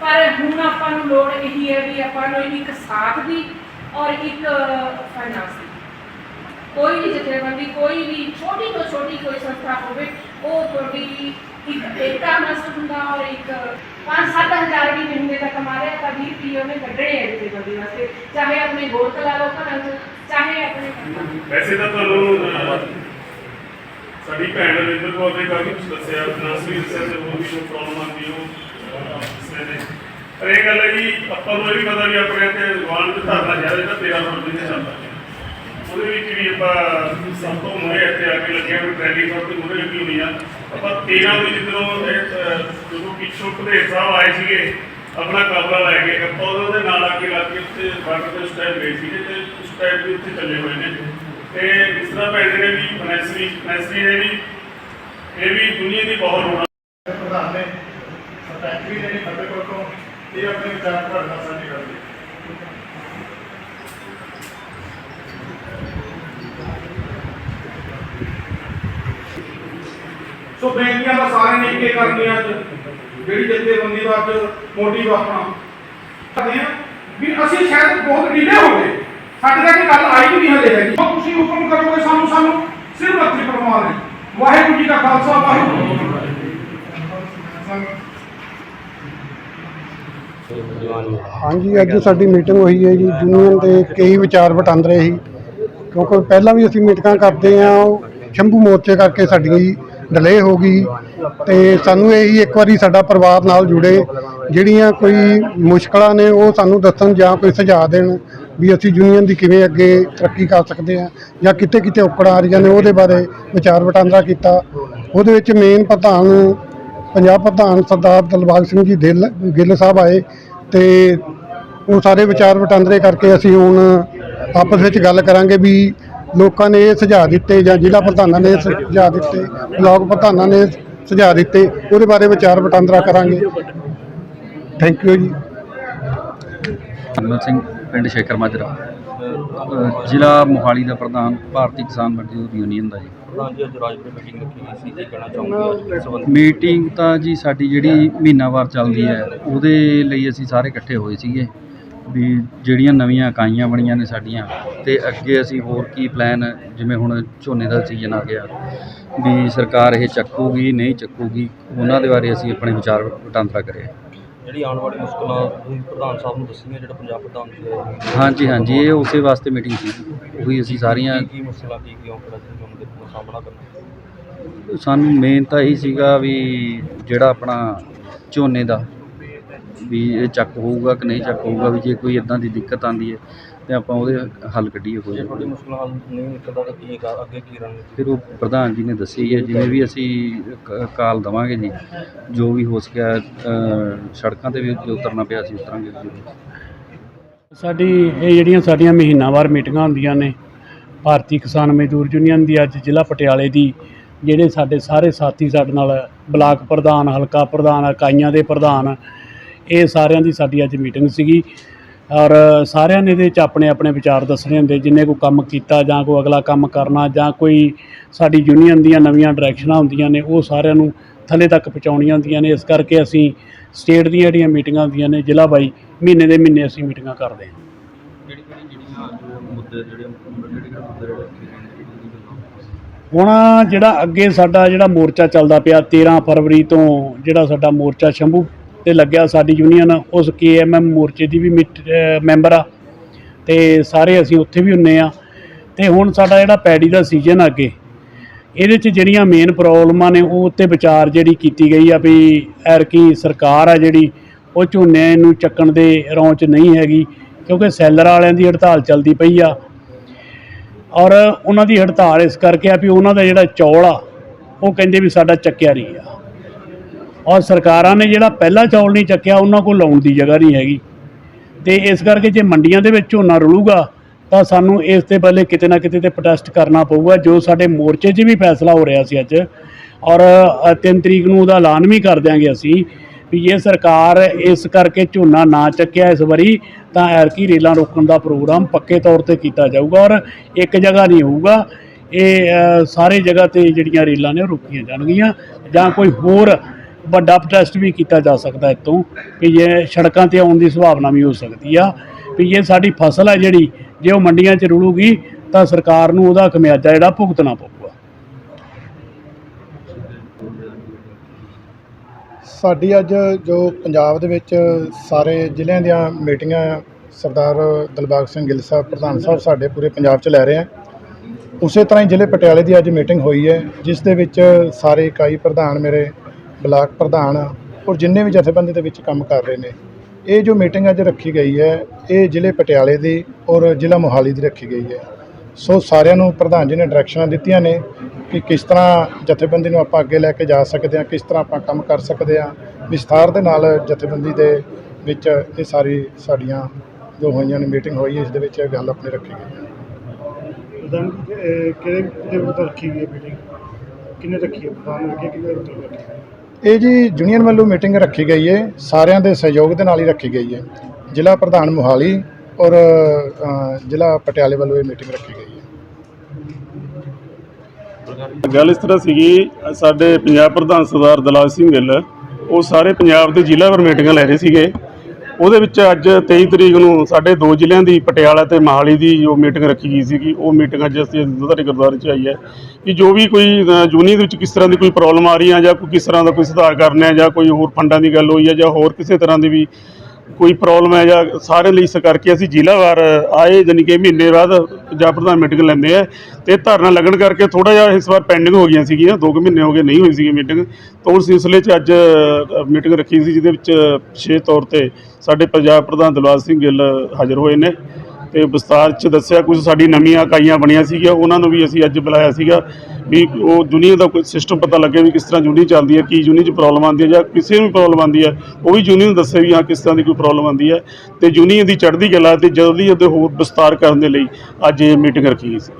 ਪਰ ਹੁਣ ਆਪਾਂ ਨੂੰ ਲੋੜ ਇਹੀ ਹੈ ਵੀ ਆਪਾਂ ਨੂੰ ਇੱਕ ਸਾਥ ਦੀ ਔਰ ਇੱਕ ਫਾਈਨਾਂਸ ਦੀ। ਕੋਈ ਵੀ ਜਥੇਬੰਦੀ, ਕੋਈ ਵੀ ਛੋਟੀ ਤੋਂ ਛੋਟੀ ਕੋਈ ਸੰਸਥਾ ਹੋਵੇ ਉਹ ਤੁਹਾਡੀ ਇੱਕ ਏਕਤਾ ਮਸਤ ਹੁੰਦਾ ਔਰ ਇੱਕ 5-7000 ਵੀ ਮਹੀਨੇ ਦਾ ਕਮਾ ਰਿਹਾ ਤਾਂ 20 ਰੁਪਏ ਉਹਨੇ ਕੱਢਣੇ ਹੈ ਜਥੇਬੰਦੀ ਵਾਸਤੇ ਚਾਹੇ ਆਪਣੇ ਗੋਲ ਕਲਾ ਲੋ ਘਰਾਂ 'ਚ ਚਾਹੇ ਆਪਣੇ ਘਰਾਂ 'ਚ। ਵੈਸੇ ਤਾਂ ਤੁਹਾਨੂੰ ਅਹ, ਸਾਡੀ ਭੈਣ ਰਵਿੰਦਰ ਕੌਰ ਨੇ ਕਾਫੀ ਕੁਝ ਦੱਸਿਆ ਫਾਈਨਾਂਸ਼ਲੀ ਦੱਸਿਆ ਤੇ ਹੋਰ ਵੀ ਜੋ ਪ੍ਰੋਬਲਮ ਆਉਂਦੀ ਉਹ ਅਹ, ਦੱਸਦੇ ਨੇ ਪਰ ਇਹ ਗੱਲ ਹੈ ਜੀ ਆਪਾਂ ਨੂੰ ਇਹ ਵੀ ਪਤਾ ਵੀ ਆਪਣੇ ਤੇ ਵਾਣ ਤੇ ਧਰਨਾ ਜਿਹੜਾ ਜਿਹੜਾ 13 ਫਰਵਰੀ ਤੇ ਚੱਲਦਾ ਉਹਦੇ ਵਿੱਚ ਵੀ ਆਪਾਂ ਸਭ ਤੋਂ ਮੁਹੇ ਇੱਥੇ ਆ ਕੇ ਲੱਗਿਆ ਵੀ ਟ੍ਰੈਲੀ ਫਰ ਤੇ ਮੁਹੇ ਲੱਗੀ ਹੋਈ ਆ। ਆਪਾਂ 13 ਨੂੰ ਜਦੋਂ ਜਦੋਂ ਪਿੱਛੋਂ ਭਦੇਵ ਸਾਹਿਬ ਆਏ ਸੀਗੇ, ਆਪਣਾ ਕਾਬਲਾ ਲੈ ਕੇ, ਆਪਾਂ ਉਹਦੇ ਨਾਲ ਆ ਕੇ ਲੱਗ ਕੇ ਉੱਥੇ ਬਾਰਡਰ ਤੇ ਉਸ ਗਏ ਸੀਗੇ ਤੇ ਉਸ ਟਾਈਮ ਵੀ ਉੱਥੇ ਚੱਲੇ ਹੋਏ ਨੇ। ਤੇ ਇਸ ਤਰ੍ਹਾਂ ਭੈਣ ਨੇ ਵੀ ਫਾਈਨੈਂਸ਼ਲੀ ਫਾਈਨੈਂਸ਼ਲੀ ਨੇ ਵੀ, ਇਹ ਵੀ ਦੁਨੀਆ ਦੀ ਬਹੁਤ ਲੋੜ ਪ੍ਰਧਾਨ ਨੇ ਫੈਕਟਰੀ ਦੇ ਫਤਿਹਪੁਰ ਤੋਂ, ਇਹ ਆਪਣੇ ਵਿਚਾਰ ਤੁਹਾਡੇ ਨਾਲ ਸੋ ਬੇਨਤੀਆਂ ਤਾਂ ਸਾਰੇ ਨੇ ਇੱਕ ਕਰਨੀਆਂ ਅੱਜ, ਜਿਹੜੀ ਜਥੇਬੰਦੀ ਦਾ ਅੱਜ ਮੋਟਿਵ ਆਪਣਾ। ਕਰਦੇ ਆ ਵੀ ਅਸੀਂ ਸ਼ਾਇਦ ਬਹੁਤ ਢੀਲੇ ਹੋ ਗਏ। ਸਾਡੇ ਤੱਕ ਗੱਲ ਆਈ ਵੀ ਨਹੀਂ ਹਲੇ ਹੈਗੀ। ਤੁਸੀਂ ਹੁਕਮ ਕਰੋਗੇ ਸਾਨੂੰ ਸਾਨੂੰ ਸਿਰ ਮੱਥੇ ਪਰਮਾ ਦੇ ਵਾਹਿਗੁਰੂ ਜੀ ਦਾ ਖਾਲਸਾ, ਵਾਹਿਗੁਰੂ ਜੀ ਹਾਂਜੀ, ਅੱਜ ਸਾਡੀ ਮੀਟਿੰਗ ਹੋਈ ਹੈ ਜੀ। ਯੂਨੀਅਨ ਦੇ ਕਈ ਵਿਚਾਰ ਵਟਾਂਦਰੇ ਸੀ। ਕਿਉਂਕਿ ਪਹਿਲਾਂ ਵੀ ਅਸੀਂ ਮੀਟਿੰਗਾਂ ਕਰਦੇ ਆ ਸ਼ੰਭੂ ਮੋਰਚੇ ਕਰਕੇ ਸਾਡੀ ਡਿਲੇ ਹੋ ਗਈ ਤੇ ਸਾਨੂੰ ਇਹੀ ਇੱਕ ਵਾਰੀ ਸਾਡਾ ਪਰਿਵਾਰ ਨਾਲ ਜੁੜੇ। ਜਿਹੜੀਆਂ ਕੋਈ ਮੁਸ਼ਕਲਾਂ ਨੇ ਉਹ ਸਾਨੂੰ ਦੱਸਣ ਜਾਂ ਕੋਈ ਸੁਝਾਅ ਦੇਣ ਵੀ ਅਸੀਂ ਯੂਨੀਅਨ ਦੀ ਕਿਵੇਂ ਅੱਗੇ ਤਰੱਕੀ ਕਰ ਸਕਦੇ ਆ ਜਾਂ ਕਿਤੇ ਕਿਤੇ ਔਕੜ ਆ ਰਹੀਆਂ ਨੇ ਉਹਦੇ ਬਾਰੇ ਵਿਚਾਰ ਵਟਾਂਦਰਾ ਕੀਤਾ। ਉਹਦੇ ਵਿੱਚ ਮੇਨ ਪ੍ਰਧਾਨ ਪੰਜਾਬ ਪ੍ਰਧਾਨ ਸਰਦਾਰ ਦਲਬਾਗ ਸਿੰਘ ਜੀ ਦਿਲ ਗਿੱਲ ਸਾਹਿਬ ਆਏ ਤੇ ਉਹ ਸਾਰੇ ਵਿਚਾਰ ਵਟਾਂਦਰੇ ਕਰਕੇ ਅਸੀਂ ਹੁਣ ਆਪਸ ਵਿੱਚ ਗੱਲ ਕਰਾਂਗੇ ਵੀ ਲੋਕਾਂ ਨੇ ਇਹ ਸੁਝਾਅ ਦਿੱਤੇ ਜਾਂ ਜ਼ਿਲ੍ਹਾ ਪ੍ਰਧਾਨਾਂ ਨੇ ਇਹ ਸੁਝਾਅ ਦਿੱਤੇ ਬਲਾਕ ਪ੍ਰਧਾਨਾਂ ਨੇ ਸੁਝਾਅ ਦਿੱਤੇ ਉਹਦੇ ਬਾਰੇ ਵਿਚਾਰ ਵਟਾਂਦਰਾ ਕਰਾਂਗੇ। ਥੈਂਕ ਯੂ ਜੀ। ਹਰਮਨ ਸਿੰਘ ਪਿੰਡ ਸ਼ੇਖਰ ਮਾਜਰਾ। ਜ਼ਿਲ੍ਹਾ ਮੋਹਾਲੀ ਦਾ ਪ੍ਰਧਾਨ ਭਾਰਤੀ ਕਿਸਾਨ ਮਜ਼ਦੂਰ ਯੂਨੀਅਨ ਦਾ ਜੀ। ਪ੍ਰਧਾਨ ਜੀ ਅੱਜ ਰਾਜਪੁਰ ਮੀਟਿੰਗ ਰੱਖੀ ਗਈ ਸੀ ਕੀ ਕਹਿਣਾ ਚਾਹੁੰਦੇ ਇਸ ਸੰਬੰਧ? ਮੀਟਿੰਗ ਤਾਂ ਜੀ ਸਾਡੀ ਜਿਹੜੀ ਮਹੀਨਾਵਾਰ ਚੱਲਦੀ ਹੈ ਉਹਦੇ ਲਈ ਅਸੀਂ ਸਾਰੇ ਇਕੱਠੇ ਹੋਏ ਸੀਗੇ। ਵੀ ਜਿਹੜੀਆਂ ਨਵੀਆਂ ਇਕਾਈਆਂ ਬਣੀਆਂ ਨੇ ਸਾਡੀਆਂ ਤੇ ਅੱਗੇ ਅਸੀਂ ਹੋਰ ਕੀ ਪਲਾਨ ਜਿਵੇਂ ਹੁਣ ਝੋਨੇ ਦਾ ਸੀਜ਼ਨ ਆ ਗਿਆ ਵੀ ਸਰਕਾਰ ਇਹ ਚੱਕੂਗੀ ਨਹੀਂ ਚੱਕੂਗੀ ਉਹਨਾਂ ਦੇ ਬਾਰੇ ਅਸੀਂ ਆਪਣੇ ਵਿਚਾਰ ਵਟਾਂਦਰਾ ਕਰਿਆ ਜਿਹੜੀ ਆਉਣ ਵਾਲੀ ਮੁਸ਼ਕਲਾਂ ਤੁਸੀਂ ਪ੍ਰਧਾਨ ਸਾਹਿਬ ਨੂੰ ਦੱਸੀਆਂ ਜਿਹੜਾ ਪੰਜਾਬ ਪ੍ਰਧਾਨ ਜੀ। ਹਾਂਜੀ ਹਾਂਜੀ ਇਹ ਉਸੇ ਵਾਸਤੇ ਮੀਟਿੰਗ ਸੀ। ਉਹੀ ਅਸੀਂ ਸਾਰੀਆਂ ਕੀ ਕੀ ਮੁਸ਼ਕਲਾਂ ਕੀ ਕੀ ਔਕੜਾਂ ਸੀ ਉਹਨਾਂ ਦੇ ਸਾਹਮਣਾ ਕਰਨਾ? ਸਾਨੂੰ ਮੇਨ ਤਾਂ ਇਹੀ ਸੀਗਾ ਵੀ ਜਿਹੜਾ ਆਪਣਾ ਝੋਨੇ ਦਾ ਵੀ ਇਹ ਚੱਕ ਹੋਊਗਾ ਕਿ ਨਹੀਂ ਚੱਕ ਹੋਊਗਾ ਵੀ ਜੇ ਕੋਈ ਇਦਾਂ ਦੀ ਦਿੱਕਤ ਆਂਦੀ ਹੈ ਤੇ ਆਪਾਂ ਉਹਦੇ ਹੱਲ ਕੱਢੀਏ ਕੋਈ। ਜੇ ਤੁਹਾਡੀ ਮੁਸ਼ਕਲਾਂ ਹੱਲ ਨਹੀਂ ਨਿਕਲਦਾ ਤਾਂ ਕੀ ਕਰ ਅੱਗੇ ਕੀ ਰਣਨੀਤੀ? ਫਿਰ ਉਹ ਪ੍ਰਧਾਨ ਜੀ ਨੇ ਦੱਸਿਆ ਹੀ ਹੈ ਜਿਵੇਂ ਵੀ ਅਸੀਂ ਕ- ਕਾਲ ਦਵਾਂਗੇ ਜੀ ਜੋ ਵੀ ਹੋ ਸਕਿਆ ਅ, ਸੜਕਾਂ ਤੇ ਵੀ ਜੇ ਉਤਰਨਾ ਪਿਆ ਅਸੀਂ ਉਤਰਾਂਗੇ। ਜ਼ਰੂਰ ਸਾਡੀ ਇਹ ਜਿਹੜੀਆਂ ਸਾਡੀਆਂ ਮਹੀਨਾਵਾਰ ਮੀਟਿੰਗਾਂ ਹੁੰਦੀਆਂ ਨੇ ਭਾਰਤੀ ਕਿਸਾਨ ਮਜ਼ਦੂਰ ਯੂਨੀਅਨ ਦੀ ਅੱਜ ਜ਼ਿਲ੍ਹਾ ਪਟਿਆਲੇ ਦੀ ਜਿਹੜੇ ਸਾਡੇ ਸਾਰੇ ਸਾਥੀ ਸਾਡੇ ਨਾਲ ਬਲਾਕ ਪ੍ਰਧਾਨ ਹਲਕਾ ਪ੍ਰਧਾਨ ਇਕਾਈਆਂ ਦੇ ਪ੍ਰਧਾਨ ਇਹ ਸਾਰਿਆਂ ਦੀ ਸਾਡੀ ਅੱਜ ਮੀਟਿੰਗ ਸੀਗੀ। ਔਰ ਸਾਰਿਆਂ ਨੇ ਇਹਦੇ ਵਿੱਚ ਆਪਣੇ ਆਪਣੇ ਵਿਚਾਰ ਦੱਸਣੇ ਹੁੰਦੇ, ਜਿੰਨੇ ਕੋਈ ਕੰਮ ਕੀਤਾ ਜਾਂ ਕੋਈ ਅਗਲਾ ਕੰਮ ਕਰਨਾ ਜਾਂ ਕੋਈ ਸਾਡੀ ਯੂਨੀਅਨ ਦੀਆਂ ਨਵੀਆਂ ਡਾਇਰੈਕਸ਼ਨਾਂ ਹੁੰਦੀਆਂ ਨੇ, ਉਹ ਸਾਰਿਆਂ ਨੂੰ ਥੱਲੇ ਤੱਕ ਪਹੁੰਚਾਉਣੀਆਂ ਹੁੰਦੀਆਂ ਨੇ। ਇਸ ਕਰਕੇ ਅਸੀਂ ਸਟੇਟ ਦੀਆਂ ਜਿਹੜੀਆਂ ਮੀਟਿੰਗਾਂ ਹੁੰਦੀਆਂ ਨੇ, ਜ਼ਿਲ੍ਹਾ ਬਾਈ, ਮਹੀਨੇ ਦੇ ਮਹੀਨੇ ਅਸੀਂ ਮੀਟਿੰਗਾਂ ਕਰਦੇ ਹਾਂ। ਹੁਣ ਜਿਹੜਾ ਅੱਗੇ ਸਾਡਾ ਜਿਹੜਾ ਮੋਰਚਾ ਚੱਲਦਾ ਪਿਆ 13 ਫਰਵਰੀ ਤੋਂ ਜਿਹੜਾ ਸਾਡਾ ਮੋਰਚਾ ਸ਼ੰਭੂ ਤੇ ਲੱਗਿਆ ਸਾਡੀ ਯੂਨੀਅਨ ਉਸ ਕੇਐਮਐਮ ਮੋਰਚੇ ਦੀ ਵੀ ਮੀਟ- ਮੈਂਬਰ ਆ। ਤੇ ਸਾਰੇ ਅਸੀਂ ਉੱਥੇ ਵੀ ਹੁੰਨੇ ਆ। ਤੇ ਹੁਣ ਸਾਡਾ ਜਿਹੜਾ ਪੈੜੀ ਦਾ ਸੀਜ਼ਨ ਅੱਗੇ, ਇਹਦੇ 'ਚ ਜਿਹੜੀਆਂ ਮੇਨ ਪ੍ਰੋਬਲਮਾਂ ਨੇ, ਉਹ ਉੱਤੇ ਵਿਚਾਰ ਜਿਹੜੀ ਕੀਤੀ ਗਈ ਆ ਵੀ ਐਰਕੀ ਸਰਕਾਰ ਆ ਜਿਹੜੀ, ਉਹ ਝੋਨੇ ਨੂੰ ਚੱਕਣ ਦੇ ਰੌਂ 'ਚ ਨਹੀਂ ਹੈਗੀ, ਕਿਉਂਕਿ ਸੈਲਰ ਵਾਲਿਆਂ ਦੀ ਹੜਤਾਲ ਚੱਲਦੀ ਪਈ ਆ। ਔਰ ਉਹਨਾਂ ਦੀ ਹੜਤਾਲ ਇਸ ਕਰਕੇ ਆ ਵੀ ਉਹਨਾਂ ਦਾ ਜਿਹੜਾ ਚੌਲ ਆ, ਉਹ ਕਹਿੰਦੇ ਵੀ ਸਾਡਾ ਚੱਕਿਆ ਨਹੀਂ ਆ ਔਰ ਸਰਕਾਰਾਂ ਨੇ ਜਿਹੜਾ ਪਹਿਲਾ ਚੌਲ ਨਹੀਂ ਚੱਕਿਆ, ਉਹਨਾਂ ਕੋਲ ਲਾਉਣ ਦੀ ਜਗ੍ਹਾ ਨਹੀਂ ਹੈਗੀ। ਤੇ ਇਸ ਕਰਕੇ ਜੇ ਮੰਡੀਆਂ ਦੇ ਵਿੱਚ ਝੋਨਾ ਰੁਲੂਗਾ, ਤਾਂ ਸਾਨੂੰ ਇਸ ਦੇ ਪਹਿਲੇ ਕਿਤੇ ਨਾ ਕਿਤੇ ਤੇ ਪ੍ਰੋਟੈਸਟ ਕਰਨਾ ਪਊਗਾ, ਜੋ ਸਾਡੇ ਮੋਰਚੇ 'ਚ ਵੀ ਫੈਸਲਾ ਹੋ ਰਿਹਾ ਸੀ ਅੱਜ। ਔਰ 3 ਤਰੀਕ ਨੂੰ ਉਹਦਾ ਐਲਾਨ ਵੀ ਕਰ ਦਿਆਂਗੇ ਅਸੀਂ ਵੀ ਜੇ ਸਰਕਾਰ ਇਸ ਕਰਕੇ ਝੋਨਾ ਨਾ ਚੱਕਿਆ ਇਸ ਵਾਰੀ, ਤਾਂ ਐਰਕੀ ਰੇਲਾਂ ਰੋਕਣ ਦਾ ਪ੍ਰੋਗਰਾਮ ਪੱਕੇ ਤੌਰ ਤੇ ਕੀਤਾ ਜਾਊਗਾ ਔਰ ਇੱਕ ਜਗ੍ਹਾ ਨਹੀਂ ਹੋਊਗਾ। ਇਹ ਸਾਰੇ ਜਗ੍ਹਾ ਤੇ ਜਿਹੜੀਆਂ ਰੇਲਾਂ ਨੇ ਉਹ ਰੋਕੀਆਂ ਜਾਣਗੀਆਂ ਜਾਂ ਕੋਈ ਹੋਰ ਵੱਡਾ ਪ੍ਰੋਟੈਸਟ ਵੀ ਕੀਤਾ ਜਾ ਸਕਦਾ ਇਤੋਂ ਕਿ ਜੇ ਸੜਕਾਂ ਤੇ ਆਉਣ ਦੀ ਸੰਭਾਵਨਾ ਵੀ ਹੋ ਸਕਦੀ ਆ, ਵੀ ਜੇ ਸਾਡੀ ਫਸਲ ਹੈ ਜਿਹੜੀ, ਜੇ ਉਹ ਮੰਡੀਆਂ 'ਚ ਰੁਲੂਗੀ, ਤਾਂ ਸਰਕਾਰ ਨੂੰ ਉਹਦਾ ਖਮਿਆਜਾ ਜਿਹੜਾ ਭੁਗਤਣਾ ਪਊਗਾ। ਸਾਡੀ ਅੱਜ ਜੋ ਪੰਜਾਬ ਦੇ ਵਿੱਚ ਸਾਰੇ ਜ਼ਿਲ੍ਹਿਆਂ ਦੀਆਂ ਮੀਟਿੰਗਾਂ, ਸਰਦਾਰ ਦਿਲਬਾਗ ਸਿੰਘ ਗਿੱਲ ਸਾਹਿਬ, ਪ੍ਰਧਾਨ ਸਾਹਿਬ ਸਾਡੇ ਪੂਰੇ ਪੰਜਾਬ 'ਚ ਲੈ ਰਹੇ ਆ। ਉਸੇ ਤਰ੍ਹਾਂ ਹੀ ਜ਼ਿਲ੍ਹੇ ਪਟਿਆਲੇ ਦੀ ਅੱਜ ਮੀਟਿੰਗ ਹੋਈ ਹੈ, ਜਿਸ ਦੇ ਵਿੱਚ ਸਾਰੇ ਇਕਾਈ ਪ੍ਰਧਾਨ ਮੇਰੇ ਬਲਾਕ ਪ੍ਰਧਾਨ ਔਰ ਜਿੰਨੇ ਵੀ ਜਥੇਬੰਦੀ ਦੇ ਵਿੱਚ ਕੰਮ ਕਰ ਰਹੇ ਨੇ, ਇਹ ਜੋ ਮੀਟਿੰਗ ਅੱਜ ਰੱਖੀ ਗਈ ਹੈ, ਇਹ ਜ਼ਿਲ੍ਹੇ ਪਟਿਆਲੇ ਦੀ ਔਰ ਜ਼ਿਲ੍ਹਾ ਮੋਹਾਲੀ ਦੀ ਰੱਖੀ ਗਈ ਹੈ। ਸੋ ਸਾਰਿਆਂ ਨੂੰ ਪ੍ਰਧਾਨ ਜੀ ਨੇ ਡਾਇਰੈਕਸ਼ਨਾਂ ਦਿੱਤੀਆਂ ਨੇ ਕਿ ਕਿਸ ਤਰ੍ਹਾਂ ਜਥੇਬੰਦੀ ਨੂੰ ਆਪਾਂ ਅੱਗੇ ਲੈ ਕੇ ਜਾ ਸਕਦੇ ਹਾਂ, ਕਿਸ ਤਰ੍ਹਾਂ ਆਪਾਂ ਕੰਮ ਕਰ ਸਕਦੇ ਹਾਂ। ਵਿਸਥਾਰ ਦੇ ਨਾਲ ਜਥੇਬੰਦੀ ਦੇ ਵਿੱਚ ਇਹ ਸਾਰੀ ਸਾਡੀਆਂ ਜੋ ਹੋਈਆਂ ਨੇ ਮੀਟਿੰਗ ਹੋਈ ਹੈ, ਇਸ ਦੇ ਵਿੱਚ ਇਹ ਗੱਲ ਆਪਣੀ ਰੱਖੀ ਗਈ ਪ੍ਰਧਾਨ ਕਿਹੜੇ ਕਿਹਦੇ ਰੱਖੀ ਗਈ ਮੀਟਿੰਗ? ਕਿੰਨੇ ਰੱਖੀ ਹੈ ਪ੍ਰਧਾਨ ਰੱਖੀ ਕਿੰਨੇ ਰੱਖੀ ਇਹ ਜੀ ਯੂਨੀਅਨ ਵੱਲੋਂ ਮੀਟਿੰਗ ਰੱਖੀ ਗਈ ਹੈ ਸਾਰਿਆਂ ਦੇ ਸਹਿਯੋਗ ਦੇ ਨਾਲ ਹੀ ਰੱਖੀ ਗਈ ਹੈ ਜ਼ਿਲ੍ਹਾ ਪ੍ਰਧਾਨ ਮੋਹਾਲੀ ਔਰ ਜ਼ਿਲ੍ਹਾ ਪਟਿਆਲੇ ਵੱਲੋਂ ਇਹ ਮੀਟਿੰਗ ਰੱਖੀ ਗਈ ਹੈ ਗੱਲ ਇਸ ਤਰ੍ਹਾਂ ਸੀਗੀ, ਸਾਡੇ ਪੰਜਾਬ ਪ੍ਰਧਾਨ ਸਰਦਾਰ ਦਲਾਲ ਸਿੰਘ ਗਿੱਲ, ਉਹ ਸਾਰੇ ਪੰਜਾਬ ਦੇ ਜ਼ਿਲ੍ਹਾ ਵਰ ਮੀਟਿੰਗਾਂ ਲੈ ਰਹੇ ਸੀਗੇ। ਉਹਦੇ ਵਿੱਚ ਅੱਜ 23 ਤਰੀਕ ਨੂੰ ਸਾਡੇ ਦੋ ਜ਼ਿਲ੍ਹਿਆਂ ਦੀ ਪਟਿਆਲਾ ਤੇ ਮੋਹਾਲੀ ਦੀ ਜੋ ਮੀਟਿੰਗ ਰੱਖੀ ਗਈ ਸੀਗੀ, ਉਹ ਮੀਟਿੰਗ ਅੱਜ ਅਸੀਂ ਤੁਹਾਡੇ ਗੁਰਦੁਆਰੇ 'ਚ ਆਈ ਹੈ ਕਿ ਜੋ ਵੀ ਕੋਈ ਯੂਨੀਅਨ ਦੇ ਵਿੱਚ ਕਿਸ ਤਰ੍ਹਾਂ ਦੀ ਕੋਈ ਪ੍ਰੋਬਲਮ ਆ ਰਹੀ ਹੈ ਜਾਂ ਕੋਈ ਕਿਸ ਤਰ੍ਹਾਂ ਦਾ ਕੋਈ ਸੁਧਾਰ ਕਰਨਾ ਹੈ ਜਾਂ ਕੋਈ ਹੋਰ ਫੰਡਾਂ ਦੀ ਗੱਲ ਹੋਈ ਹੈ ਜਾਂ ਹੋਰ ਕਿਸੇ ਤਰ੍ਹਾਂ ਦੀ ਵੀ ਕੋਈ ਪ੍ਰੋਬਲਮ ਹੈ ਜਾਂ ਸਾਰਿਆਂ ਲਈ ਇਸ ਕਰਕੇ ਅਸੀਂ ਜ਼ਿਲ੍ਹਾਵਾਰ ਆਏ ਜਾਣੀ ਕਿ ਮਹੀਨੇ ਬਾਅਦ ਪੰਜਾਬ ਪ੍ਰਧਾਨ ਮੀਟਿੰਗ ਲੈਂਦੇ ਆ ਤੇ ਧਰਨਾ ਲੱਗਣ ਕਰਕੇ ਥੋੜਾ ਜਿਹਾ ਇਸ ਵਾਰ ਪੈਂਡਿੰਗ ਹੋ ਗਈਆਂ ਸੀਗੀਆਂ, ਦੋ ਕੁ ਮਹੀਨੇ ਹੋ ਗਏ ਨਹੀਂ ਹੋਈ ਸੀਗੀ ਮੀਟਿੰਗ। ਤਾਂ ਉਸ ਸਿਲਸਿਲੇ 'ਚ ਅੱਜ ਮੀਟਿੰਗ ਰੱਖੀ ਸੀ ਜਿਹਦੇ ਵਿੱਚ ਵਿਸ਼ੇਸ਼ ਤੌਰ ਤੇ ਸਾਡੇ ਪੰਜਾਬ ਪ੍ਰਧਾਨ ਦਿਲਬਾਗ ਸਿੰਘ ਗਿੱਲ ਹਾਜ਼ਰ ਹੋਏ ਨੇ ਤੇ ਵਿਸਤਾਰ 'ਚ ਦੱਸਿਆ ਕੁਝ ਸਾਡੀ ਨਵੀਆਂ ਇਕਾਈਆਂ ਬਣੀਆਂ ਸੀਗੀਆਂ, ਉਹਨਾਂ ਨੂੰ ਵੀ ਅਸੀਂ ਅੱਜ ਬੁਲਾਇਆ ਸੀਗਾ। ਵੀ ਉਹ ਦੁਨੀਆ ਦਾ ਕੋਈ ਸਿਸਟਮ ਪਤਾ ਲੱਗੇ ਵੀ ਕਿਸ ਤਰ੍ਹਾਂ ਯੂਨੀਅਨ ਚੱਲਦੀ ਹੈ, ਕੀ ਯੂਨੀਅਨ 'ਚ ਪ੍ਰੋਬਲਮ ਆਉਂਦੀ ਹੈ ਜਾਂ ਕਿਸੇ ਨੂੰ ਵੀ ਪ੍ਰੋਬਲਮ ਆਉਂਦੀ ਹੈ, ਉਹ ਵੀ ਯੂਨੀਅਨ ਨੂੰ ਦੱਸੇ ਵੀ ਹਾਂ ਕਿਸ ਤਰ੍ਹਾਂ ਦੀ ਕੋਈ ਪ੍ਰੋਬਲਮ ਆਉਂਦੀ ਹੈ ਤੇ ਯੂਨੀਅਨ ਦੀ ਚੜ੍ਹਦੀ ਕਲਾ ਤੇ ਜਲਦੀ ਉਹਦੇ ਹੋਰ ਵਿਸਤਾਰ ਕਰਨ ਦੇ ਲਈ ਅੱਜ ਇਹ ਮੀਟਿੰਗ ਰੱਖੀ ਗਈ ਸੀ।